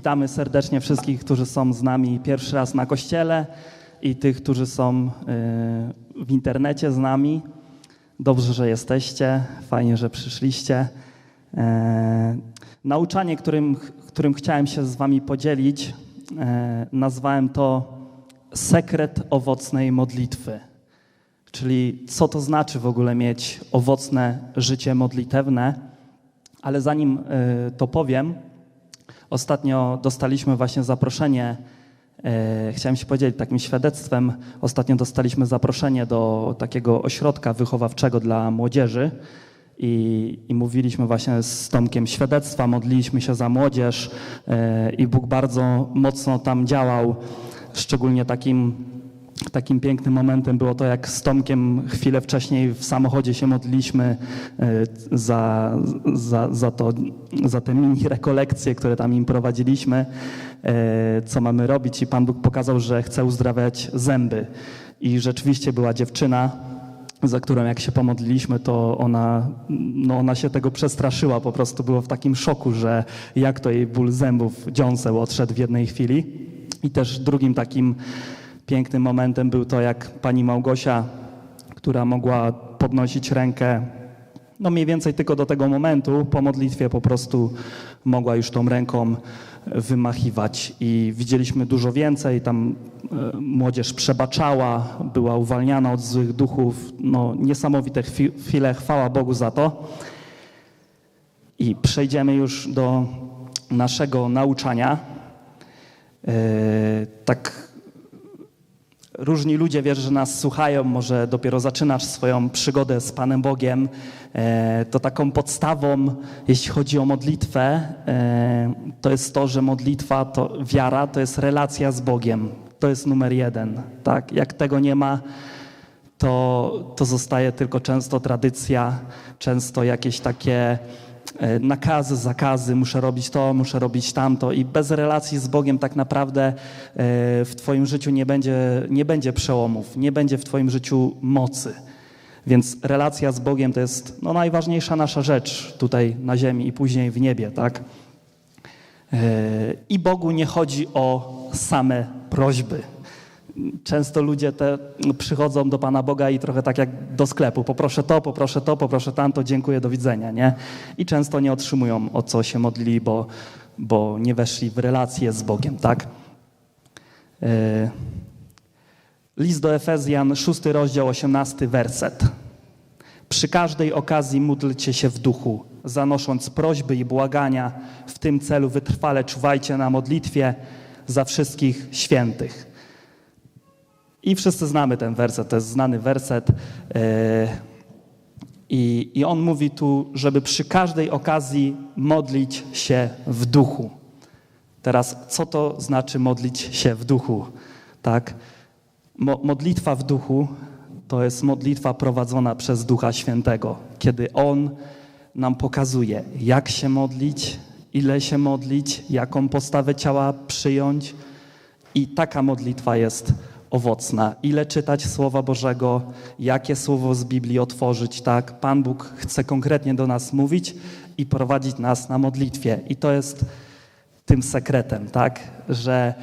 Witamy serdecznie wszystkich, którzy są z nami pierwszy raz na kościele i tych, którzy są y, w internecie z nami. Dobrze, że jesteście, fajnie, że przyszliście. E, nauczanie, którym, którym chciałem się z Wami podzielić, e, nazwałem to sekret owocnej modlitwy. Czyli co to znaczy w ogóle mieć owocne życie modlitewne. Ale zanim y, to powiem, ostatnio dostaliśmy właśnie zaproszenie. y, Chciałem się podzielić takim świadectwem. Ostatnio dostaliśmy zaproszenie do takiego ośrodka wychowawczego dla młodzieży i, i mówiliśmy właśnie z Tomkiem świadectwa, modliliśmy się za młodzież y, i Bóg bardzo mocno tam działał, szczególnie takim Takim pięknym momentem było to, jak z Tomkiem chwilę wcześniej w samochodzie się modliliśmy e, za, za, za, to, za te mini rekolekcje, które tam im prowadziliśmy, e, co mamy robić. I Pan Bóg pokazał, że chce uzdrawiać zęby. I rzeczywiście była dziewczyna, za którą jak się pomodliliśmy, to ona, no ona się tego przestraszyła, po prostu było w takim szoku, że jak to jej ból zębów dziąseł odszedł w jednej chwili. I też drugim takim pięknym momentem był to, jak pani Małgosia, która mogła podnosić rękę, no mniej więcej tylko do tego momentu, po modlitwie po prostu mogła już tą ręką wymachiwać. I widzieliśmy dużo więcej, tam e, młodzież przebaczała, była uwalniana od złych duchów. No, niesamowite chwi- chwile, chwała Bogu za to. I przejdziemy już do naszego nauczania. E, tak Różni ludzie, wiesz, że nas słuchają, może dopiero zaczynasz swoją przygodę z Panem Bogiem, e, to taką podstawą, jeśli chodzi o modlitwę, e, to jest to, że modlitwa, to wiara, to jest relacja z Bogiem. To jest numer jeden. Tak? Jak tego nie ma, to, to zostaje tylko często tradycja, często jakieś takie nakazy, zakazy, muszę robić to, muszę robić tamto i bez relacji z Bogiem tak naprawdę e, w Twoim życiu nie będzie, nie będzie przełomów, nie będzie w Twoim życiu mocy. Więc relacja z Bogiem to jest no, najważniejsza nasza rzecz tutaj na ziemi i później w niebie, tak? E, I Bogu nie chodzi o same prośby. Często ludzie te przychodzą do Pana Boga i trochę tak jak do sklepu. Poproszę to, poproszę to, poproszę tamto, dziękuję, do widzenia, nie? I często nie otrzymują, o co się modlili, bo, bo nie weszli w relację z Bogiem, tak? Yy. List do Efezjan, szósty rozdział, osiemnasty werset. Przy każdej okazji módlcie się w duchu, zanosząc prośby i błagania. W tym celu wytrwale czuwajcie na modlitwie za wszystkich świętych. I wszyscy znamy ten werset, to jest znany werset. Yy, I, I on mówi tu, żeby przy każdej okazji modlić się w duchu. Teraz, co to znaczy modlić się w duchu? Tak? Mo, modlitwa w duchu to jest modlitwa prowadzona przez Ducha Świętego, kiedy On nam pokazuje, jak się modlić, ile się modlić, jaką postawę ciała przyjąć. I taka modlitwa jest owocna. Ile czytać Słowa Bożego, jakie słowo z Biblii otworzyć, tak? Pan Bóg chce konkretnie do nas mówić i prowadzić nas na modlitwie. I to jest tym sekretem, tak? Że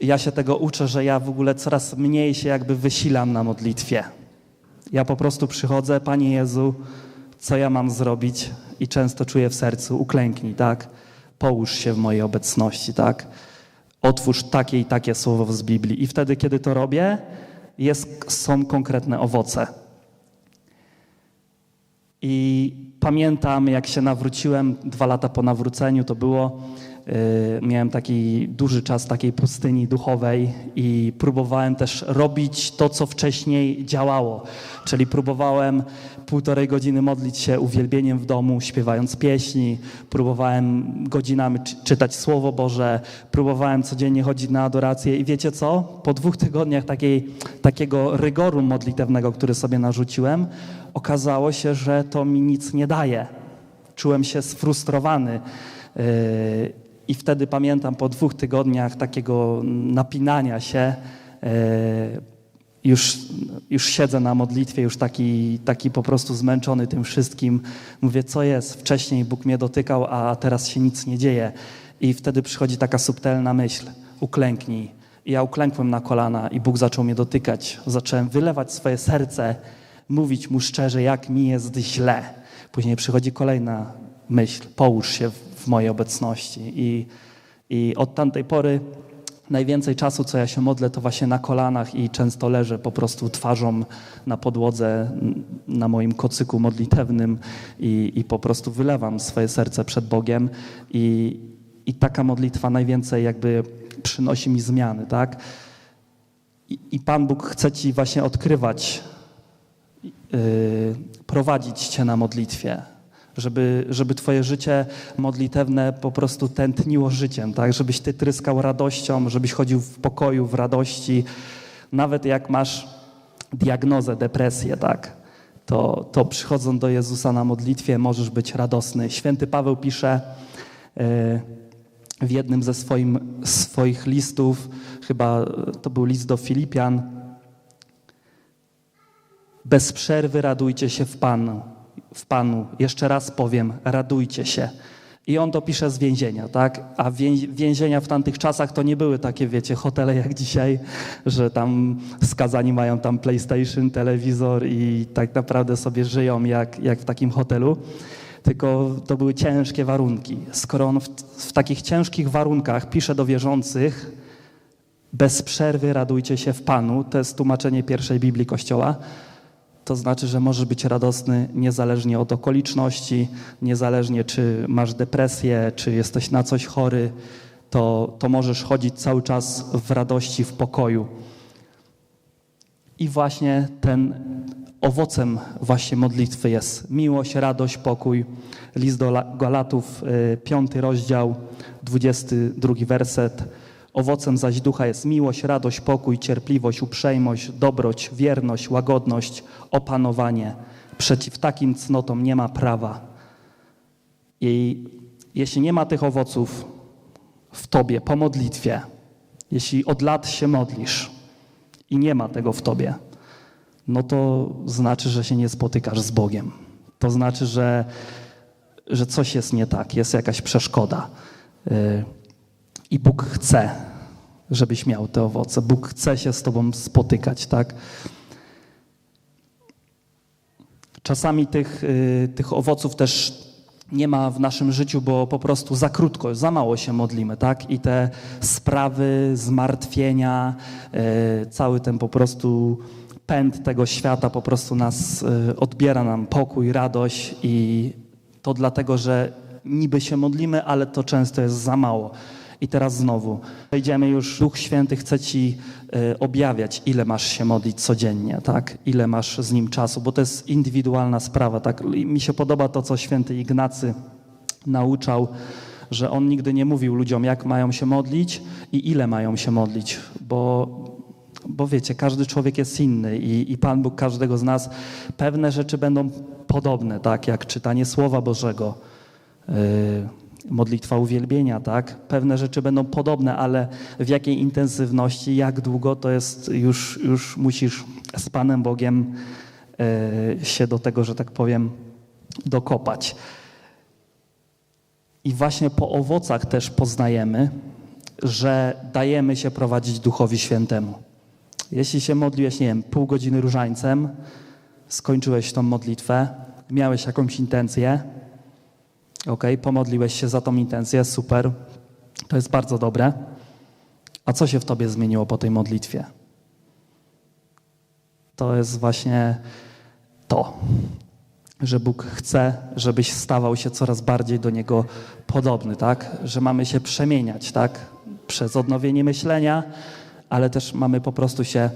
ja się tego uczę, że ja w ogóle coraz mniej się jakby wysilam na modlitwie. Ja po prostu przychodzę, Panie Jezu, co ja mam zrobić? I często czuję w sercu, uklęknij, tak? Połóż się w mojej obecności, tak? Otwórz takie i takie słowo z Biblii. I wtedy, kiedy to robię, jest, są konkretne owoce. I pamiętam, jak się nawróciłem dwa lata po nawróceniu, to było, yy, miałem taki duży czas takiej pustyni duchowej i próbowałem też robić to, co wcześniej działało. Czyli próbowałem półtorej godziny modlić się uwielbieniem w domu, śpiewając pieśni, próbowałem godzinami czy- czytać Słowo Boże, próbowałem codziennie chodzić na adorację i wiecie co? Po dwóch tygodniach takiej, takiego rygoru modlitewnego, który sobie narzuciłem, okazało się, że to mi nic nie daje. Czułem się sfrustrowany. Yy, I wtedy pamiętam po dwóch tygodniach takiego napinania się, yy, już, już siedzę na modlitwie, już taki, taki po prostu zmęczony tym wszystkim. Mówię, co jest? Wcześniej Bóg mnie dotykał, a teraz się nic nie dzieje. I wtedy przychodzi taka subtelna myśl: uklęknij. I ja uklękłem na kolana, i Bóg zaczął mnie dotykać. Zacząłem wylewać swoje serce, mówić mu szczerze, jak mi jest źle. Później przychodzi kolejna myśl: połóż się w mojej obecności. I, i od tamtej pory najwięcej czasu, co ja się modlę, to właśnie na kolanach i często leżę po prostu twarzą na podłodze, na moim kocyku modlitewnym i, i po prostu wylewam swoje serce przed Bogiem i, i taka modlitwa najwięcej jakby przynosi mi zmiany, tak? I, i Pan Bóg chce ci właśnie odkrywać, yy, prowadzić cię na modlitwie, żeby, żeby twoje życie modlitewne po prostu tętniło życiem, tak? Żebyś ty tryskał radością, żebyś chodził w pokoju, w radości. Nawet jak masz diagnozę, depresję, tak? To, to przychodząc do Jezusa na modlitwie możesz być radosny. Święty Paweł pisze yy, w jednym ze swoim, swoich listów, chyba to był list do Filipian, bez przerwy radujcie się w Panu w Panu. Jeszcze raz powiem, radujcie się. I on to pisze z więzienia, tak? A więzienia w tamtych czasach to nie były takie, wiecie, hotele jak dzisiaj, że tam skazani mają tam PlayStation, telewizor i tak naprawdę sobie żyją jak, jak w takim hotelu. Tylko to były ciężkie warunki. Skoro on w, w takich ciężkich warunkach pisze do wierzących, bez przerwy radujcie się w Panu, to jest tłumaczenie pierwszej Biblii Kościoła, to znaczy, że możesz być radosny niezależnie od okoliczności, niezależnie czy masz depresję, czy jesteś na coś chory, to, to możesz chodzić cały czas w radości, w pokoju. I właśnie ten owocem właśnie modlitwy jest miłość, radość, pokój. List do Galatów, y, piąty rozdział, dwudziesty drugi werset. Owocem zaś ducha jest miłość, radość, pokój, cierpliwość, uprzejmość, dobroć, wierność, łagodność, opanowanie. Przeciw takim cnotom nie ma prawa. I jeśli nie ma tych owoców w tobie po modlitwie, jeśli od lat się modlisz i nie ma tego w tobie, no to znaczy, że się nie spotykasz z Bogiem. To znaczy, że, że coś jest nie tak, jest jakaś przeszkoda. I Bóg chce, żebyś miał te owoce. Bóg chce się z Tobą spotykać, tak? Czasami tych, y, tych owoców też nie ma w naszym życiu, bo po prostu za krótko, za mało się modlimy, tak? I te sprawy, zmartwienia, y, cały ten po prostu pęd tego świata po prostu nas y, odbiera nam pokój, radość i to dlatego, że niby się modlimy, ale to często jest za mało. I teraz znowu przejdziemy już, Duch Święty chce ci y, objawiać, ile masz się modlić codziennie, tak? Ile masz z Nim czasu, bo to jest indywidualna sprawa, tak? I mi się podoba to, co święty Ignacy nauczał, że on nigdy nie mówił ludziom, jak mają się modlić i ile mają się modlić, bo, bo wiecie, każdy człowiek jest inny i, i Pan Bóg każdego z nas, pewne rzeczy będą podobne, tak? Jak czytanie Słowa Bożego, yy, modlitwa uwielbienia, tak? Pewne rzeczy będą podobne, ale w jakiej intensywności, jak długo, to jest już, już musisz z Panem Bogiem e, się do tego, że tak powiem, dokopać. I właśnie po owocach też poznajemy, że dajemy się prowadzić Duchowi Świętemu. Jeśli się modliłeś, nie wiem, pół godziny różańcem, skończyłeś tą modlitwę, miałeś jakąś intencję, Ok, pomodliłeś się za tą intencję, super. To jest bardzo dobre. A co się w tobie zmieniło po tej modlitwie? To jest właśnie to, że Bóg chce, żebyś stawał się coraz bardziej do Niego podobny, tak? Że mamy się przemieniać, tak? Przez odnowienie myślenia, ale też mamy po prostu się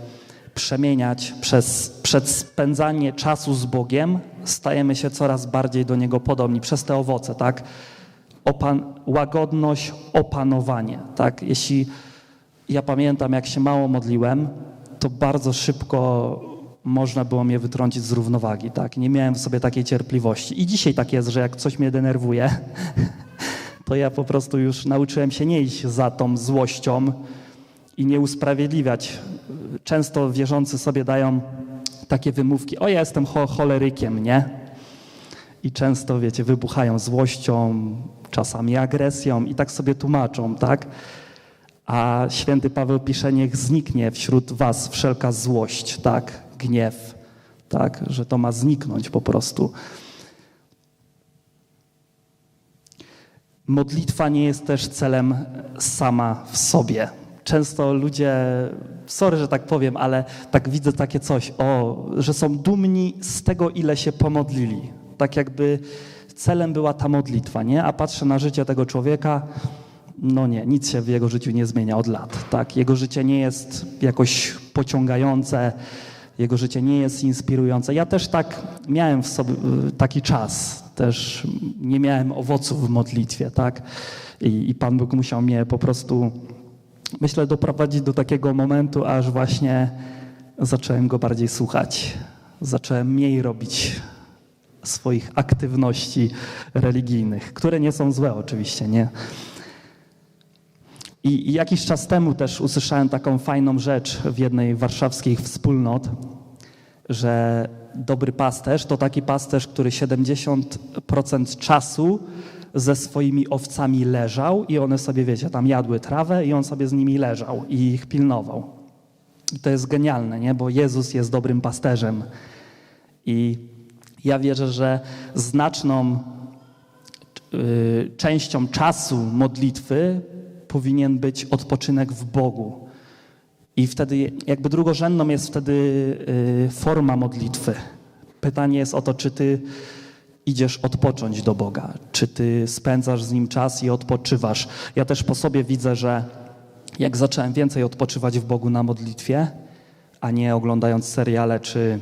przemieniać przez, przez spędzanie czasu z Bogiem, stajemy się coraz bardziej do Niego podobni przez te owoce, tak? Opan łagodność, opanowanie, tak? Jeśli ja pamiętam, jak się mało modliłem, to bardzo szybko można było mnie wytrącić z równowagi, tak? Nie miałem w sobie takiej cierpliwości. I dzisiaj tak jest, że jak coś mnie denerwuje, to ja po prostu już nauczyłem się nie iść za tą złością i nie usprawiedliwiać. Często wierzący sobie dają takie wymówki, o ja jestem cho cholerykiem, nie? I często, wiecie, wybuchają złością, czasami agresją i tak sobie tłumaczą, tak? A święty Paweł pisze, niech zniknie wśród was wszelka złość, tak? Gniew, tak? Że to ma zniknąć po prostu. Modlitwa nie jest też celem sama w sobie. Często ludzie, sorry, że tak powiem, ale tak widzę takie coś, o, że są dumni z tego, ile się pomodlili. Tak jakby celem była ta modlitwa, nie? A patrzę na życie tego człowieka, no nie, nic się w jego życiu nie zmienia od lat, tak? Jego życie nie jest jakoś pociągające, jego życie nie jest inspirujące. Ja też tak miałem w sobie taki czas, też nie miałem owoców w modlitwie, tak? I, I Pan Bóg musiał mnie po prostu, myślę, doprowadzić do takiego momentu, aż właśnie zacząłem go bardziej słuchać. Zacząłem mniej robić swoich aktywności religijnych, które nie są złe oczywiście, nie? I, I jakiś czas temu też usłyszałem taką fajną rzecz w jednej warszawskich wspólnot, że dobry pasterz to taki pasterz, który 70% czasu ze swoimi owcami leżał i one sobie, wiecie, tam jadły trawę i on sobie z nimi leżał i ich pilnował. I to jest genialne, nie? bo Jezus jest dobrym pasterzem. I ja wierzę, że znaczną y, częścią czasu modlitwy powinien być odpoczynek w Bogu. I wtedy, jakby drugorzędną jest wtedy y, forma modlitwy. Pytanie jest o to, czy ty idziesz odpocząć do Boga, czy ty spędzasz z Nim czas i odpoczywasz. Ja też po sobie widzę, że jak zacząłem więcej odpoczywać w Bogu na modlitwie, a nie oglądając seriale czy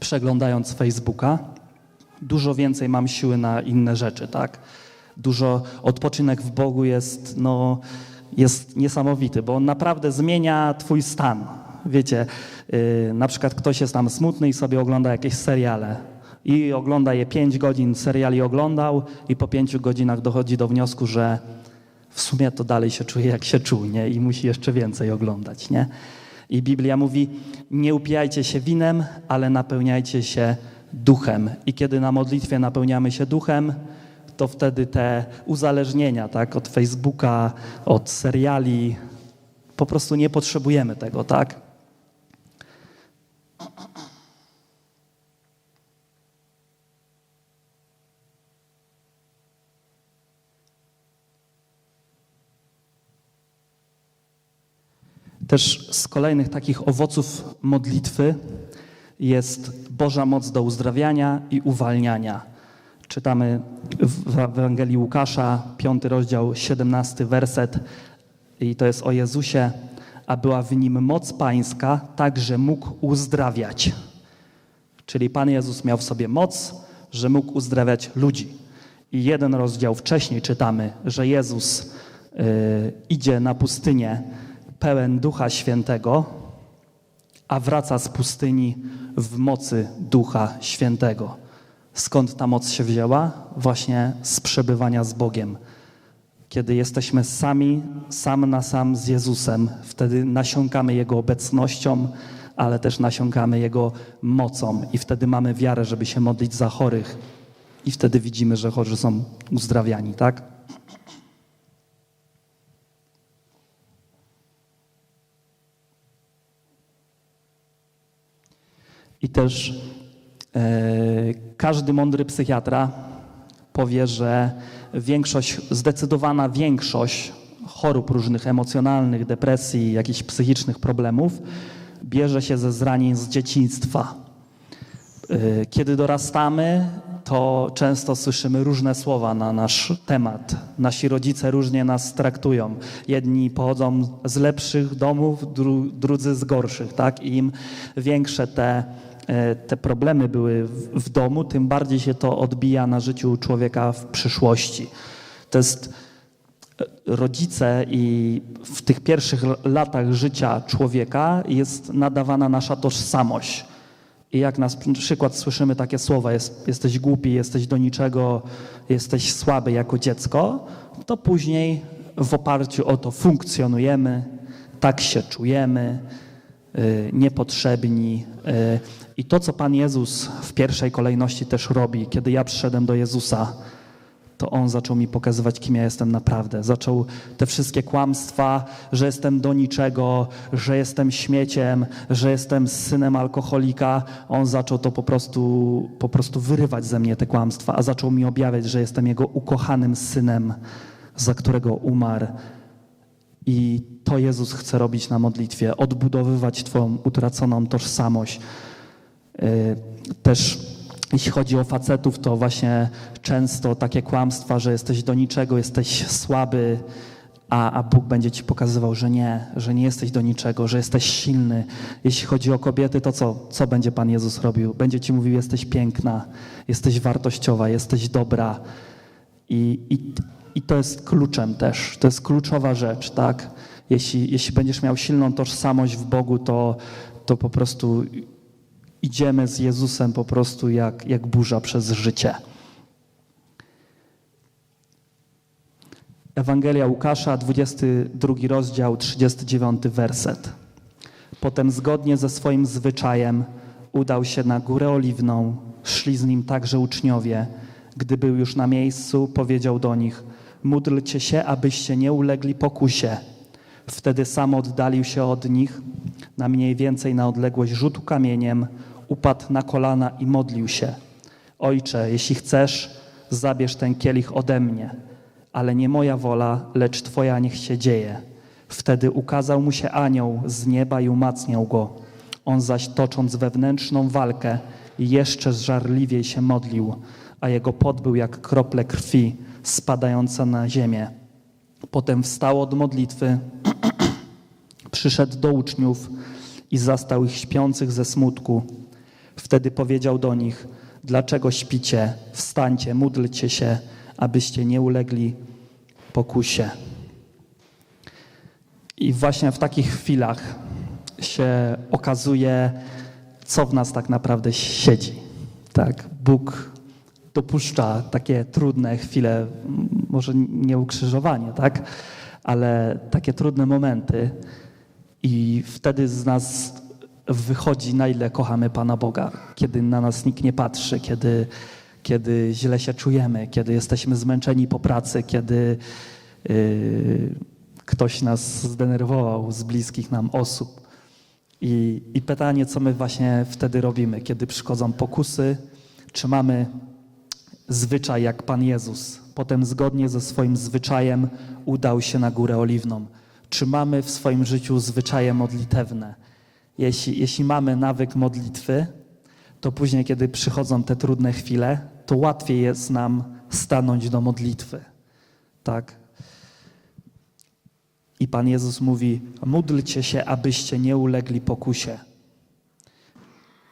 przeglądając Facebooka, dużo więcej mam siły na inne rzeczy, tak? Dużo odpoczynek w Bogu jest, no, jest niesamowity, bo on naprawdę zmienia twój stan. Wiecie, yy, na przykład ktoś jest tam smutny i sobie ogląda jakieś seriale i ogląda je pięć godzin, seriali oglądał i po pięciu godzinach dochodzi do wniosku, że w sumie to dalej się czuje jak się czuł, nie? I musi jeszcze więcej oglądać, nie? I Biblia mówi, nie upijajcie się winem, ale napełniajcie się duchem. I kiedy na modlitwie napełniamy się duchem, to wtedy te uzależnienia tak, od Facebooka, od seriali, po prostu nie potrzebujemy tego, tak? Też z kolejnych takich owoców modlitwy jest Boża moc do uzdrawiania i uwalniania. Czytamy w Ewangelii Łukasza, piąty rozdział, 17 werset i to jest o Jezusie, a była w nim moc pańska, tak, że mógł uzdrawiać. Czyli Pan Jezus miał w sobie moc, że mógł uzdrawiać ludzi. I jeden rozdział wcześniej czytamy, że Jezus y, idzie na pustynię pełen Ducha Świętego, a wraca z pustyni w mocy Ducha Świętego. Skąd ta moc się wzięła? Właśnie z przebywania z Bogiem. Kiedy jesteśmy sami, sam na sam z Jezusem, wtedy nasiąkamy Jego obecnością, ale też nasiąkamy Jego mocą i wtedy mamy wiarę, żeby się modlić za chorych i wtedy widzimy, że chorzy są uzdrawiani, tak? I też e, każdy mądry psychiatra powie, że większość, zdecydowana większość chorób różnych emocjonalnych, depresji, jakichś psychicznych problemów bierze się ze zranień z dzieciństwa. E, kiedy dorastamy, to często słyszymy różne słowa na nasz temat. Nasi rodzice różnie nas traktują. Jedni pochodzą z lepszych domów, dru, drudzy z gorszych, tak? I im większe te te problemy były w domu, tym bardziej się to odbija na życiu człowieka w przyszłości. To jest e, rodzice i w tych pierwszych latach życia człowieka jest nadawana nasza tożsamość. I jak na przykład słyszymy takie słowa, jest, jesteś głupi, jesteś do niczego, jesteś słaby jako dziecko, to później w oparciu o to funkcjonujemy, tak się czujemy, Y, niepotrzebni. Y, I to, co Pan Jezus w pierwszej kolejności też robi, kiedy ja przyszedłem do Jezusa, to On zaczął mi pokazywać, kim ja jestem naprawdę. Zaczął te wszystkie kłamstwa, że jestem do niczego, że jestem śmieciem, że jestem synem alkoholika. On zaczął to po prostu, po prostu wyrywać ze mnie te kłamstwa, a zaczął mi objawiać, że jestem Jego ukochanym synem, za którego umarł. I to Jezus chce robić na modlitwie, odbudowywać Twoją utraconą tożsamość. Yy, Też jeśli chodzi o facetów, to właśnie często takie kłamstwa, że jesteś do niczego, jesteś słaby, a, a Bóg będzie ci pokazywał, że nie, że nie jesteś do niczego, że jesteś silny. Jeśli chodzi o kobiety, to co, co będzie Pan Jezus robił? Będzie ci mówił, jesteś piękna, jesteś wartościowa, jesteś dobra. I, i, i to jest kluczem też, to jest kluczowa rzecz, tak? Jeśli, jeśli będziesz miał silną tożsamość w Bogu, to, to po prostu idziemy z Jezusem po prostu jak, jak burza przez życie. Ewangelia Łukasza, 22 rozdział, 39 werset. Potem zgodnie ze swoim zwyczajem udał się na górę oliwną, szli z nim także uczniowie. Gdy był już na miejscu, powiedział do nich: Módlcie się, abyście nie ulegli pokusie. Wtedy sam oddalił się od nich, na mniej więcej na odległość rzutu kamieniem, upadł na kolana i modlił się: Ojcze, jeśli chcesz, zabierz ten kielich ode mnie, ale nie moja wola, lecz Twoja niech się dzieje. Wtedy ukazał mu się anioł z nieba i umacniał go. On zaś tocząc wewnętrzną walkę, jeszcze żarliwiej się modlił, a jego pot był jak krople krwi spadające na ziemię. Potem wstał od modlitwy, przyszedł do uczniów i zastał ich śpiących ze smutku. Wtedy powiedział do nich: Dlaczego śpicie? Wstańcie, módlcie się, abyście nie ulegli pokusie. I właśnie w takich chwilach się okazuje, co w nas tak naprawdę siedzi. Tak, Bóg dopuszcza takie trudne chwile, może nie ukrzyżowanie, tak, ale takie trudne momenty i wtedy z nas wychodzi, na ile kochamy Pana Boga, kiedy na nas nikt nie patrzy, kiedy, kiedy źle się czujemy, kiedy jesteśmy zmęczeni po pracy, kiedy yy, ktoś nas zdenerwował z bliskich nam osób. I, I pytanie, co my właśnie wtedy robimy, kiedy przychodzą pokusy, czy mamy zwyczaj jak Pan Jezus, potem zgodnie ze swoim zwyczajem udał się na Górę Oliwną. Czy mamy w swoim życiu zwyczaje modlitewne? Jeśli, jeśli mamy nawyk modlitwy, to później, kiedy przychodzą te trudne chwile, to łatwiej jest nam stanąć do modlitwy. Tak? I Pan Jezus mówi: módlcie się, abyście nie ulegli pokusie.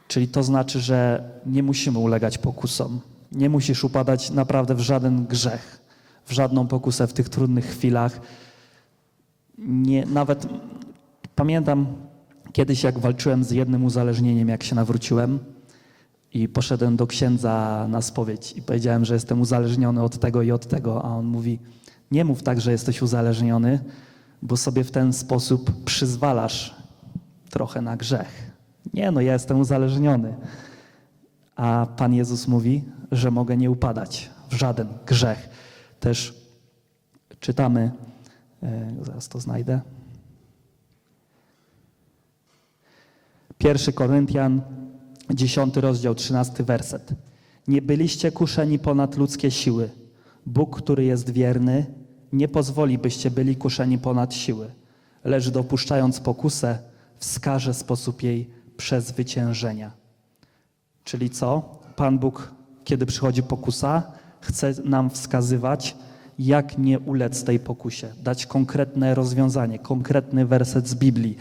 Czyli to znaczy, że nie musimy ulegać pokusom. Nie musisz upadać naprawdę w żaden grzech, w żadną pokusę w tych trudnych chwilach. Nie, nawet pamiętam kiedyś, jak walczyłem z jednym uzależnieniem, jak się nawróciłem i poszedłem do księdza na spowiedź i powiedziałem, że jestem uzależniony od tego i od tego, a on mówi: Nie mów tak, że jesteś uzależniony, bo sobie w ten sposób przyzwalasz trochę na grzech. Nie, no ja jestem uzależniony. A Pan Jezus mówi, że mogę nie upadać w żaden grzech. Też czytamy, e, zaraz to znajdę. 1 Koryntian, 10 rozdział, 13 werset. Nie byliście kuszeni ponad ludzkie siły. Bóg, który jest wierny, nie pozwoli, byście byli kuszeni ponad siły, lecz dopuszczając pokusę, wskaże sposób jej przezwyciężenia. Czyli co? Pan Bóg, kiedy przychodzi pokusa, chce nam wskazywać, jak nie ulec tej pokusie, dać konkretne rozwiązanie, konkretny werset z Biblii,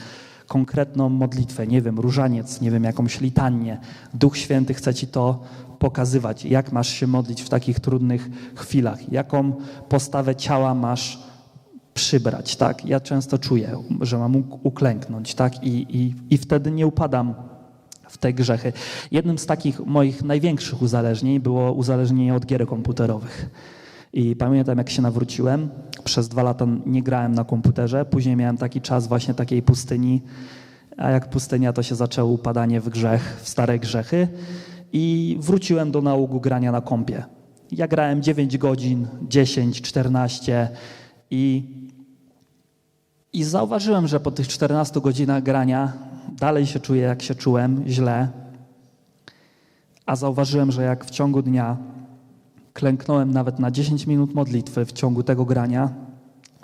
konkretną modlitwę, nie wiem, różaniec, nie wiem, jakąś litanię. Duch Święty chce ci to pokazywać, jak masz się modlić w takich trudnych chwilach, jaką postawę ciała masz przybrać, tak? Ja często czuję, że mam uk- uklęknąć, tak? I, i, I wtedy nie upadam w te grzechy. Jednym z takich moich największych uzależnień było uzależnienie od gier komputerowych. I pamiętam, jak się nawróciłem, przez dwa lata nie grałem na komputerze, później miałem taki czas właśnie takiej pustyni, a jak pustynia, to się zaczęło upadanie w grzech, w stare grzechy i wróciłem do nałogu grania na kompie. ja grałem 9 godzin, 10, 14 i, i zauważyłem, że po tych 14 godzinach grania dalej się czuję, jak się czułem, źle. A zauważyłem, że jak w ciągu dnia klęknąłem nawet na 10 minut modlitwy w ciągu tego grania,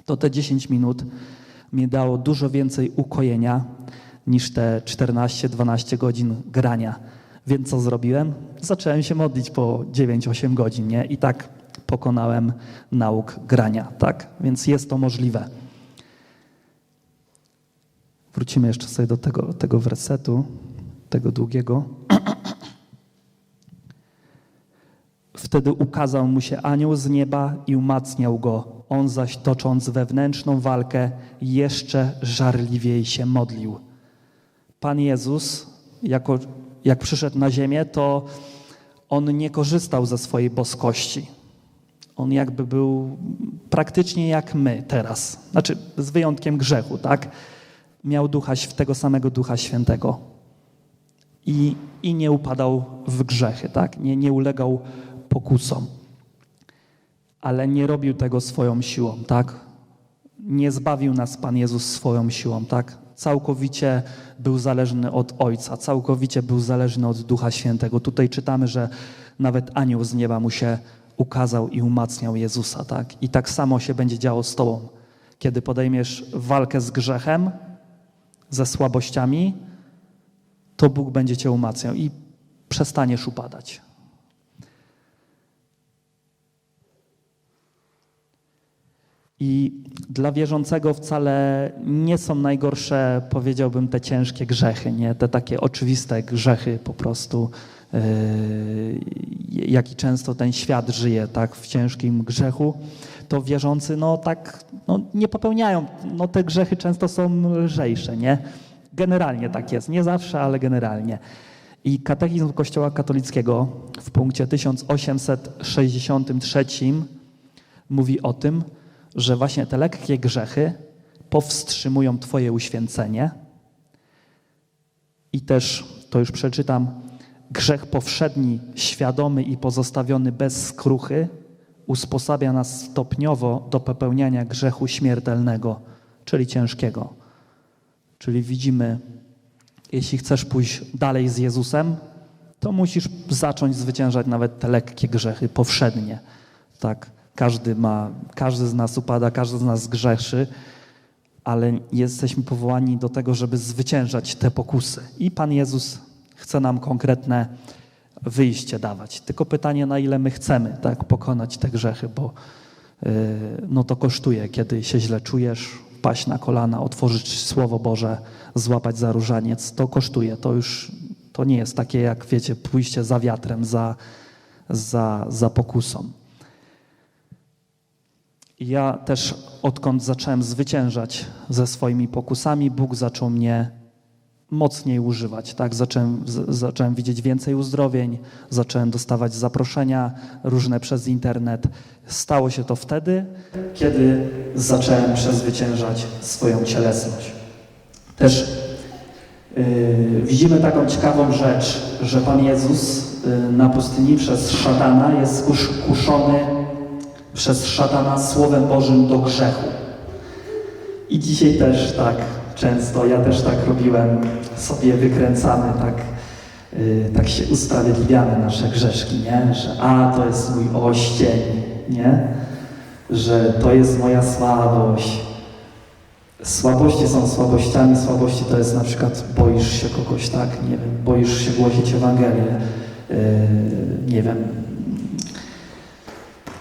to te 10 minut mi dało dużo więcej ukojenia niż te 14-12 godzin grania. Więc co zrobiłem? Zacząłem się modlić po 9-8 godzin, nie? I tak pokonałem nauk grania, tak? Więc jest to możliwe. Wrócimy jeszcze sobie do tego, tego wersetu, tego długiego. Wtedy ukazał mu się anioł z nieba i umacniał go. On zaś tocząc wewnętrzną walkę, jeszcze żarliwiej się modlił. Pan Jezus, jako, jak przyszedł na ziemię, to on nie korzystał ze swojej boskości. On jakby był praktycznie jak my teraz. Znaczy, z wyjątkiem grzechu, tak? Miał ducha, tego samego Ducha Świętego. I, i nie upadał w grzechy, tak? Nie, nie ulegał pokusom. Ale nie robił tego swoją siłą, tak? Nie zbawił nas Pan Jezus swoją siłą, tak? Całkowicie był zależny od Ojca, całkowicie był zależny od Ducha Świętego. Tutaj czytamy, że nawet anioł z nieba mu się ukazał i umacniał Jezusa, tak? I tak samo się będzie działo z Tobą. Kiedy podejmiesz walkę z grzechem, ze słabościami, to Bóg będzie Cię umacniał i przestaniesz upadać. I dla wierzącego wcale nie są najgorsze, powiedziałbym, te ciężkie grzechy, nie? te takie oczywiste grzechy po prostu, yy, jaki często ten świat żyje tak, w ciężkim grzechu, to wierzący no, tak no, nie popełniają. No, te grzechy często są lżejsze. Nie? Generalnie tak jest, nie zawsze, ale generalnie. I katechizm Kościoła katolickiego w punkcie 1863 mówi o tym, że właśnie te lekkie grzechy powstrzymują Twoje uświęcenie. I też, to już przeczytam, grzech powszedni, świadomy i pozostawiony bez skruchy usposabia nas stopniowo do popełniania grzechu śmiertelnego, czyli ciężkiego. Czyli widzimy, jeśli chcesz pójść dalej z Jezusem, to musisz zacząć zwyciężać nawet te lekkie grzechy powszednie. Tak. Każdy ma, każdy z nas upada, każdy z nas grzeszy, ale jesteśmy powołani do tego, żeby zwyciężać te pokusy. I Pan Jezus chce nam konkretne wyjście dawać. Tylko pytanie, na ile my chcemy tak pokonać te grzechy, bo yy, no to kosztuje, kiedy się źle czujesz, paść na kolana, otworzyć Słowo Boże, złapać za różaniec, to kosztuje. To już to nie jest takie, jak wiecie, pójście za wiatrem, za, za, za pokusą. Ja też, odkąd zacząłem zwyciężać ze swoimi pokusami, Bóg zaczął mnie mocniej używać. Tak? Zacząłem, zacząłem widzieć więcej uzdrowień, zacząłem dostawać zaproszenia różne przez internet. Stało się to wtedy, kiedy zacząłem przezwyciężać swoją cielesność. Też yy, widzimy taką ciekawą rzecz, że Pan Jezus yy, na pustyni przez szatana jest kuszony przez szatana Słowem Bożym do grzechu. I dzisiaj też tak często, ja też tak robiłem, sobie wykręcamy, tak, yy, tak się usprawiedliwiamy nasze grzeszki, nie? Że a, to jest mój oścień, nie? Że to jest moja słabość. Słabości są słabościami, słabości to jest na przykład boisz się kogoś, tak? Nie wiem, boisz się głosić Ewangelię, yy, nie wiem,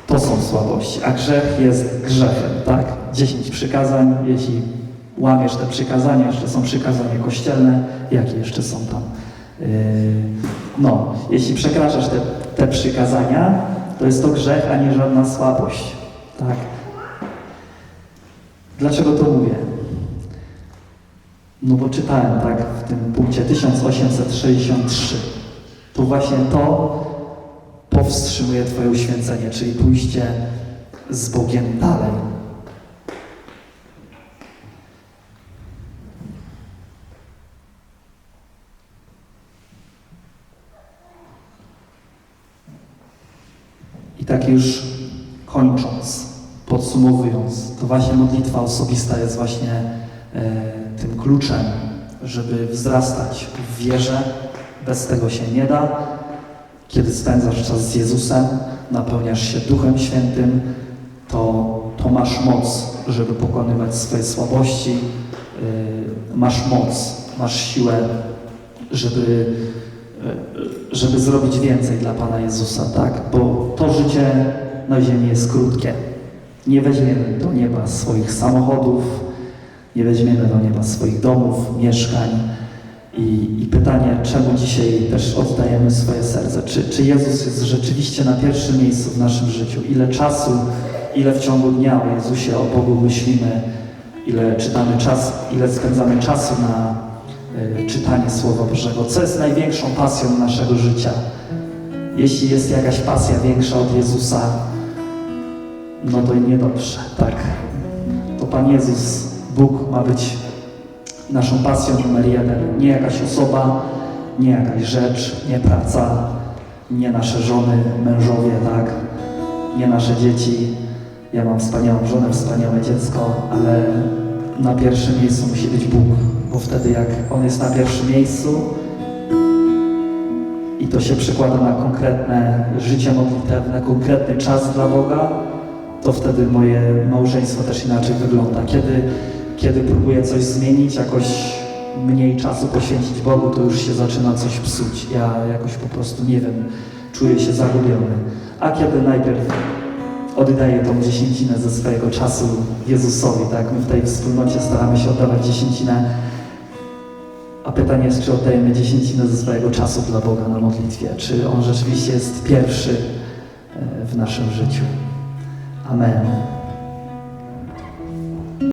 to są słabości, a grzech jest grzechem, tak? Dziesięć przykazań, jeśli łamiesz te przykazania, jeszcze są przykazania kościelne, jakie jeszcze są tam? Yy, no, jeśli przekraczasz te, te przykazania, to jest to grzech, a nie żadna słabość, tak? Dlaczego to mówię? No bo czytałem, tak, w tym punkcie 1863. To właśnie to powstrzymuje Twoje uświęcenie, czyli pójście z Bogiem dalej. I tak już kończąc, podsumowując, to właśnie modlitwa osobista jest właśnie e, tym kluczem, żeby wzrastać w wierze. Bez tego się nie da. Kiedy spędzasz czas z Jezusem, napełniasz się Duchem Świętym, to, to masz moc, żeby pokonywać swoje słabości, yy, masz moc, masz siłę, żeby, yy, żeby zrobić więcej dla Pana Jezusa, tak? Bo to życie na ziemi jest krótkie. Nie weźmiemy do nieba swoich samochodów, nie weźmiemy do nieba swoich domów, mieszkań. I, I pytanie, czemu dzisiaj też oddajemy swoje serce? Czy, czy Jezus jest rzeczywiście na pierwszym miejscu w naszym życiu? Ile czasu, ile w ciągu dnia o Jezusie, o Bogu myślimy? Ile czytamy czas, ile spędzamy czasu na y, czytanie Słowa Bożego? Co jest największą pasją naszego życia? Jeśli jest jakaś pasja większa od Jezusa, no to niedobrze, tak. To Pan Jezus, Bóg ma być naszą pasją numer jeden. Nie jakaś osoba, nie jakaś rzecz, nie praca, nie nasze żony, mężowie, tak? Nie nasze dzieci. Ja mam wspaniałą żonę, wspaniałe dziecko, ale na pierwszym miejscu musi być Bóg, bo wtedy jak On jest na pierwszym miejscu i to się przekłada na konkretne życie modlitewne, konkretny czas dla Boga, to wtedy moje małżeństwo też inaczej wygląda. Kiedy kiedy próbuję coś zmienić, jakoś mniej czasu poświęcić Bogu, to już się zaczyna coś psuć. Ja jakoś po prostu nie wiem, czuję się zagubiony. A kiedy najpierw oddaję tą dziesięcinę ze swojego czasu Jezusowi, tak? My w tej wspólnocie staramy się oddawać dziesięcinę. A pytanie jest, czy oddajemy dziesięcinę ze swojego czasu dla Boga na modlitwie? Czy On rzeczywiście jest pierwszy e, w naszym życiu? Amen.